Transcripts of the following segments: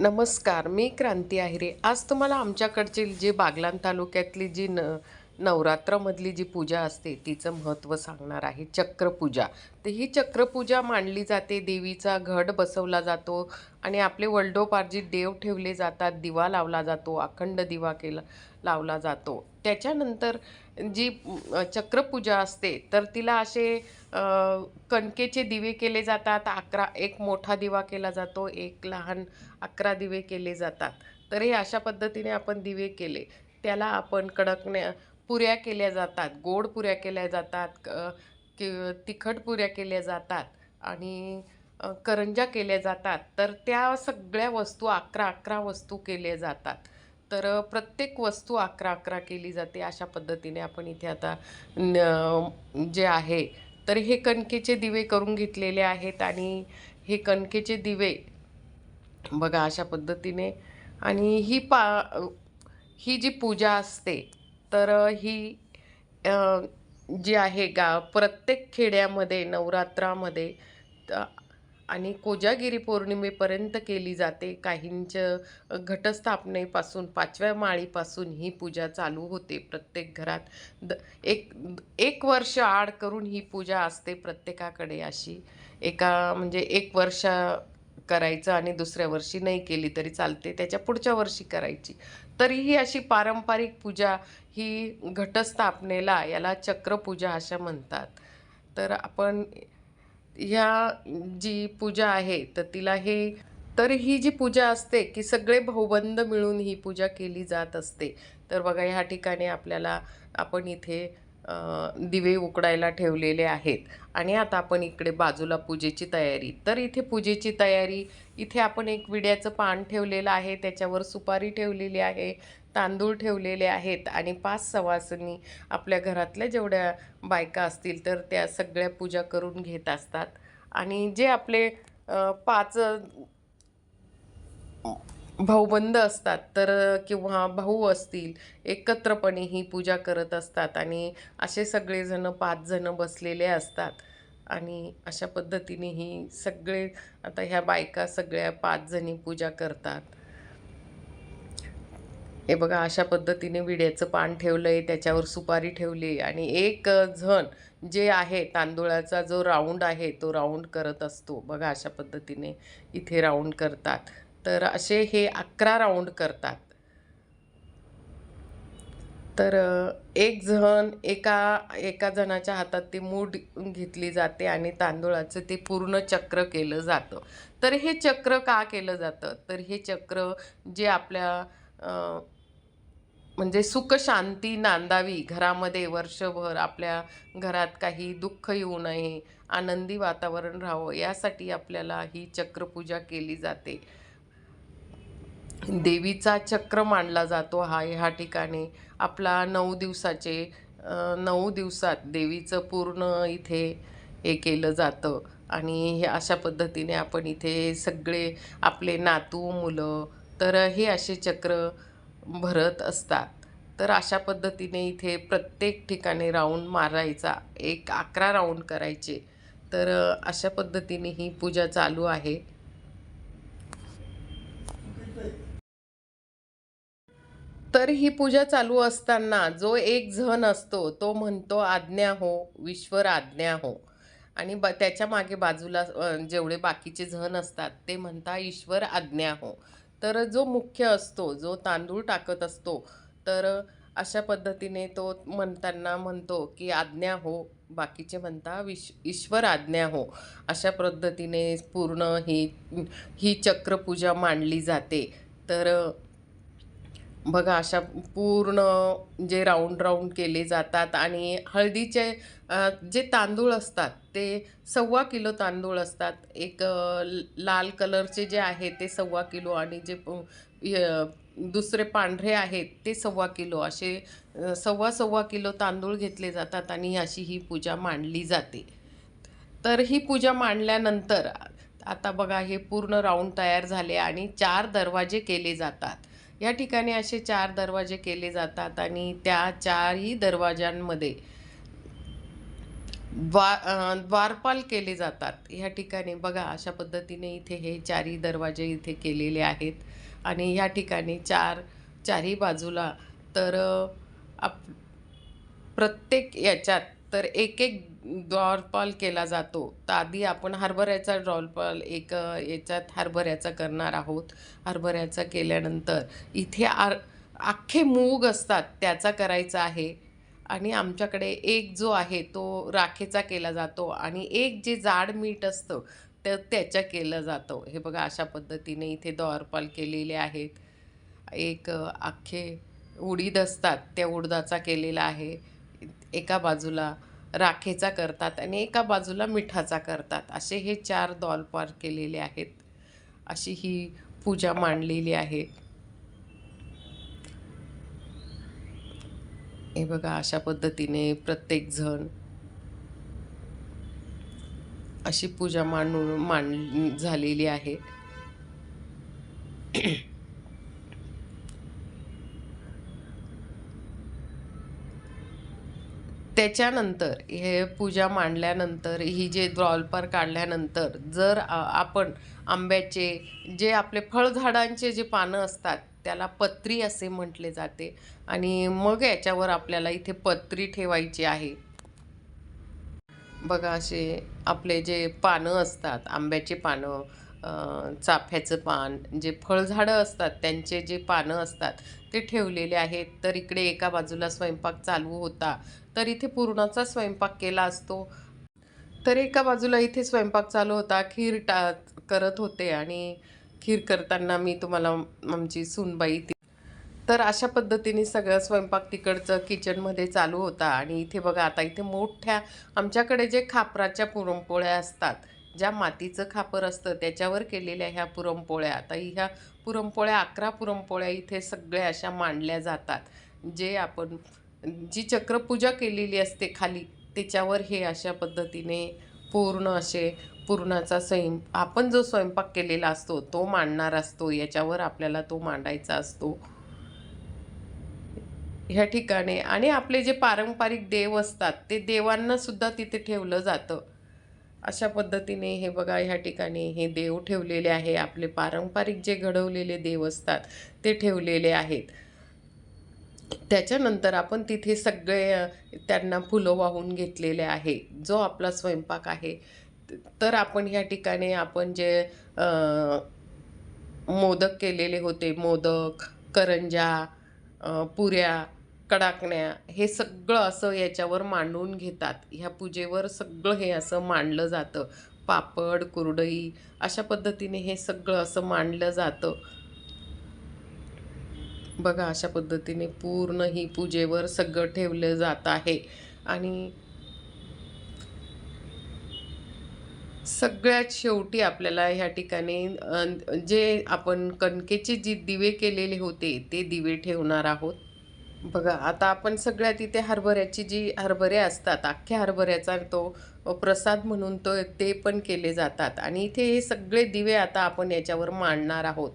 नमस्कार मी क्रांती आहिरे. आज तुम्हाला आमच्याकडची जी बागलान तालुक्यातली जी न नवरात्रामधली जी पूजा असते तिचं महत्त्व सांगणार आहे चक्रपूजा. तर ही चक्रपूजा मांडली जाते देवीचा घट बसवला जातो आणि आपले वल्डोपार्जित देव ठेवले जातात दिवा लावला जातो अखंड दिवा केला लावला जातो. त्याच्यानंतर जी चक्रपूजा असते तर तिला असे कणकेचे दिवे केले जातात अकरा एक मोठा दिवा केला जातो एक लहान अकरा दिवे केले जातात. तर हे अशा पद्धतीने आपण दिवे केले. त्याला आपण कडकण्या पुऱ्या केल्या जातात गोड पुऱ्या केल्या जातात क- कि तिखट पुऱ्या केल्या जातात आणि करंजा केल्या जातात. तर त्या सगळ्या वस्तू अकरा अकरा वस्तू केल्या जातात. तर प्रत्येक वस्तू अकरा अकरा केली जाते अशा पद्धतीने आपण इथे आता न जे आहे. तर हे कणकेचे दिवे करून घेतलेले आहेत आणि हे कणकेचे दिवे बघा अशा पद्धतीने. आणि ही पा ही जी पूजा असते तर ही जी आहे गा प्रत्येक खेड्यामध्ये नवरात्रामध्ये आणि कोजागिरी पौर्णिमेपर्यंत केली जाते. काहींचं घटस्थापनेपासून पाचव्या माळीपासून ही पूजा चालू होते प्रत्येक घरात. द एक एक वर्ष आड करून ही पूजा असते प्रत्येकाकडे अशी. एका म्हणजे एक वर्ष करायचं आणि दुसऱ्या वर्षी नाही केली तरी चालते त्याच्या पुढच्या वर्षी करायची. तरी ही अशी पारंपरिक पूजा ही घटस्थापनेला याला चक्रपूजा अशा म्हणतात. तर आपण ह्या जी पूजा आहे तर तिला हे तर ही जी पूजा असते की सगळे भाऊबंद मिळून ही पूजा केली जात असते. तर बघा ह्या ठिकाणी आपल्याला आपण इथे दिवे उकडायला ठेवलेले आहेत. आणि आता आपण इकडे बाजूला पूजेची तयारी. तर इथे पूजेची तयारी इथे आपण एक विड्याचं पान ठेवलेलं आहे त्याच्यावर सुपारी ठेवलेली आहे तांदूळ ठेवलेले आहेत आणि पाच सवासनी आपल्या घरातल्या जेवढ्या बायका असतील तर त्या सगळ्या पूजा करून घेत असतात. आणि जे आपले पाच भाऊबंद असतात तर किंवा भाऊ असतील एकत्रपणे ही पूजा करत असतात आणि असे सगळेजण पाचजणं बसलेले असतात. आणि अशा पद्धतीने ही सगळे आता ह्या बायका सगळ्या पाचजणी पूजा करतात. हे बघा अशा पद्धतीने विड्याचं पान ठेवलं आहे त्याच्यावर सुपारी ठेवली आणि एक जण जे आहे तांदूळाचा जो राऊंड आहे तो राऊंड करत असतो. बघा अशा पद्धतीने इथे राऊंड करतात. तर असे हे अकरा राऊंड करतात. तर एक जण एका एका जणाच्या हातात ती मूठ घेतली जाते आणि तांदूळाचं ते पूर्ण चक्र केलं जातं. तर हे चक्र का केलं जातं? तर हे चक्र जे आपल्या म्हणजे सुख शांती नांदावी घरामध्ये वर्षभर आपल्या घरात काही दुःख येऊ नये आनंदी वातावरण राहावं यासाठी आपल्याला ही चक्रपूजा केली जाते. देवीचा चक्र मांडला जातो हा ह्या ठिकाणी. आपला नऊ दिवसाचे नऊ दिवसात देवीचं पूर्ण इथे हे केलं जातं. आणि हे अशा पद्धतीने आपण इथे सगळे आपले नातू मुलं तर हे असे चक्र भरत असतात. तर अशा पद्धतीने इथे प्रत्येक ठिकाणी राऊंड मारायचा एक अकरा राऊंड करायचे. तर अशा पद्धतीने ही पूजा चालू आहे. तर ही पूजा चालू असताना जो एक झण असतो तो म्हणतो आज्ञा हो विश्वर आज्ञा हो. आणि ब त्याच्यामागे बाजूला जेवढे बाकीचे जण असतात ते म्हणता ईश्वर आज्ञा हो. तर जो मुख्य असतो जो तांदूळ टाकत असतो तर अशा पद्धतीने तो म्हणताना म्हणतो की आज्ञा हो. बाकीचे म्हणता विश ईश्वर आज्ञा हो. अशा पद्धतीने पूर्ण ही ही चक्रपूजा मांडली जाते. तर बघा अशा पूर्ण जे राऊंड राऊंड केले जातात आणि हळदीचे जे तांदूळ असतात ते सव्वा किलो तांदूळ असतात. एक लाल कलरचे जे आहे ते सव्वा किलो आणि जे दुसरे पांढरे आहेत ते सव्वा किलो. असे सव्वा सव्वा किलो तांदूळ घेतले जातात आणि अशी ही पूजा मांडली जाते. तर ही पूजा मांडल्यानंतर आता बघा हे पूर्ण राऊंड तयार झाले आणि चार दरवाजे केले जातात. या ठिकाणी असे चार दरवाजे केले जातात आणि त्या चारही दरवाजांमध्ये द्वा द्वारपाल केले जातात. ह्या ठिकाणी बघा अशा पद्धतीने इथे हे चारही दरवाजे इथे केलेले आहेत आणि ह्या ठिकाणी चार चारही बाजूला तर आप प्रत्येक याच्यात तर एक एक द्वारपाल केला जातो. तर आधी आपण हरभऱ्याचा डॉलपॉल एक याच्यात हरभऱ्याचा करणार आहोत. हरभऱ्याचा केल्यानंतर इथे आर अख्खे मूग असतात त्याचा करायचा आहे. आणि आमच्याकडे एक जो आहे तो राखेचा केला जातो. आणि एक जे जाड मीठ असतं तर त्याच्या केलं जातं. हे बघा अशा पद्धतीने इथे द्वारपाल केलेले आहेत. एक अख्खे उडीद असतात त्या उडदाचा केलेला आहे. एका बाजूला राखेचा करतात आणि एका बाजूला मिठाचा करतात. असे हे चार दॉलपार केलेले आहेत. अशी ही पूजा मांडलेली आहे. हे बघा अशा पद्धतीने प्रत्येकजण अशी पूजा मांडून मांड झालेली आहे. त्याच्यानंतर हे पूजा मांडल्यानंतर ही जे द्वारपार काढल्यानंतर जर आपण आंब्याचे जे आपले फळझाडांचे जे पानं असतात त्याला पत्री असे म्हटले जाते आणि मग याच्यावर आपल्याला इथे पत्री ठेवायची आहे. बघा असे आपले जे पानं असतात आंब्याचे पानं चाफ्याचं पान जे फळझाडं असतात त्यांचे जे पानं असतात ते ठेवलेले आहेत. तर इकडे एका बाजूला स्वयंपाक चालू होता तर इथे पूर्णाचा स्वयंपाक केला असतो. तर एका बाजूला इथे स्वयंपाक चालू होता खीर टा करत होते आणि खीर करताना मी तुम्हाला आमची सूनबाई ती. तर अशा पद्धतीने सगळं स्वयंपाक तिकडचं किचनमध्ये चालू होता. आणि इथे बघा आता इथे मोठ्या आमच्याकडे जे खापराच्या पुरणपोळ्या असतात ज्या मातीचं खापर असतं त्याच्यावर केलेल्या ह्या पुरणपोळ्या. आता ह्या पुरणपोळ्या अकरा पुरणपोळ्या इथे सगळ्या अशा मांडल्या जातात. जे आपण जी चक्रपूजा केलेली असते खाली त्याच्यावर हे अशा पद्धतीने पूर्ण असे पूर्णाचा स्वयं आपण जो स्वयंपाक केलेला असतो तो मांडणार असतो. याच्यावर आपल्याला तो मांडायचा असतो. ह्या ठिकाणी. आणि आपले जे पारंपरिक देव असतात ते देवांना सुद्धा तिथे ठेवलं जातं. अशा पद्धतीने हे बघा ह्या ठिकाणी हे देव ठेवलेले आहे. आपले पारंपरिक जे घडवलेले देव असतात ते ठेवलेले आहेत. त्याच्यानंतर आपण तिथे सगळे त्यांना फुलं वाहून घेतलेले आहे. जो आपला स्वयंपाक आहे तर आपण ह्या ठिकाणी आपण जे मोदक केलेले होते मोदक करंजा पुऱ्या कडाकण्या हे सगळं असं याच्यावर मांडून घेतात. ह्या पूजेवर सगळं हे असं मांडलं जातं. पापड कुरडई अशा पद्धतीने हे सगळं असं मांडलं जातं. बघा अशा पद्धतीने पूर्ण ही पूजेवर सगळं ठेवलं जात आहे. आणि सगळ्यात शेवटी आपल्याला ह्या ठिकाणी जे आपण कणकेचे जे दिवे केलेले होते ते दिवे ठेवणार आहोत. बघा आता आपण सगळ्यात इथे हरभऱ्याची जी हरभरे असतात अख्ख्या हरभऱ्याचा तो प्रसाद म्हणून तो ते पण केले जातात. आणि इथे हे सगळे दिवे आता आपण याच्यावर मांडणार आहोत.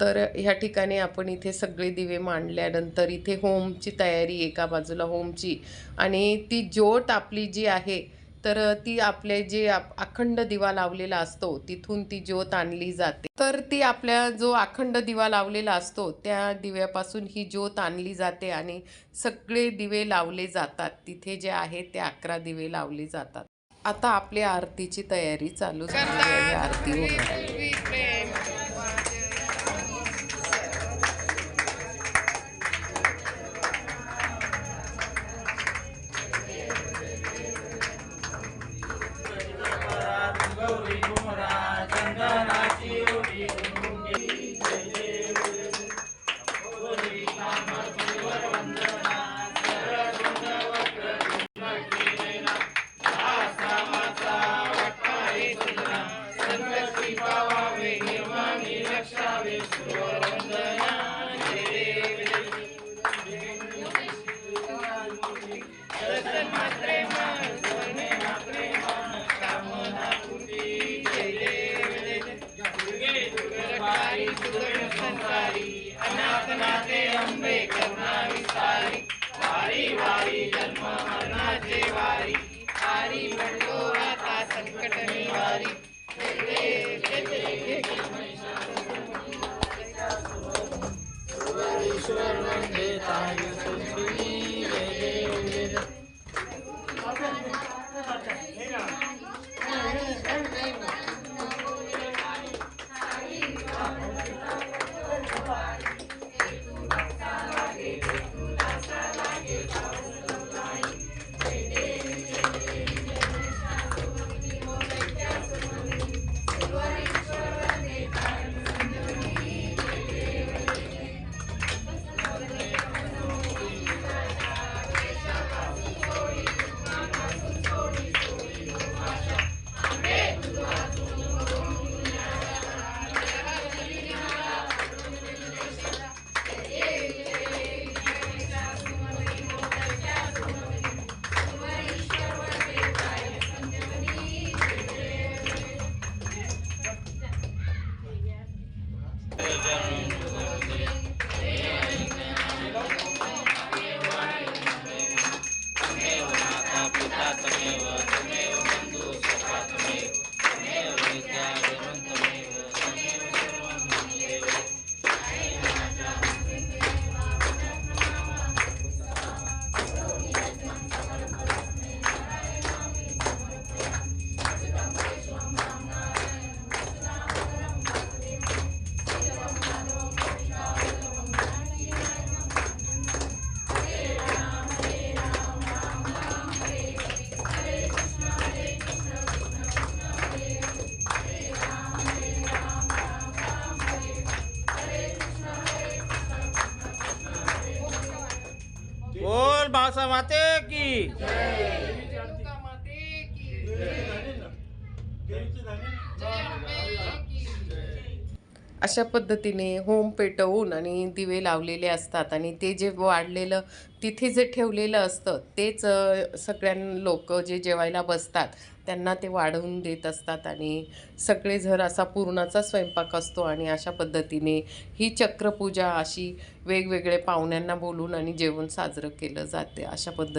तर ह्या ठिकाणी आपण इथे सगळे दिवे मांडल्यानंतर इथे होमची तयारी एका बाजूला होमची. आणि ती ज्योत आपली जी आहे तर ती आपले जे अखंड दिवा लावलेला असतो तिथून ती ज्योत आणली जाते. तर ती आपल्या जो अखंड दिवा लावलेला असतो त्या दिव्यापासून ही ज्योत आणली जाते आणि सगळे दिवे लावले जातात. तिथे जे आहे ते अकरा दिवे लावले जातात. आता आपली आरतीची तयारी चालू झाली आहे. आरती होणार भाषा माते की। अशा पद्धतीने होम पेटवून आणि दिवे लावलेले असतात आणि ते जे वाढलेलं तिथे जे ठेवलेलं असतं तेच सगळ्यां सगळ्या लोक जे जेवायला बसतात त्यांना ते वाढवून देत असतात आणि सगळे जर असा पूर्णाचा स्वयंपाक असतो आणि अशा पद्धतीने ही चक्रपूजा अशी वेगवेगळे पाहुण्यांना बोलून आणि जेवण साजरं केलं जाते अशा पद्धती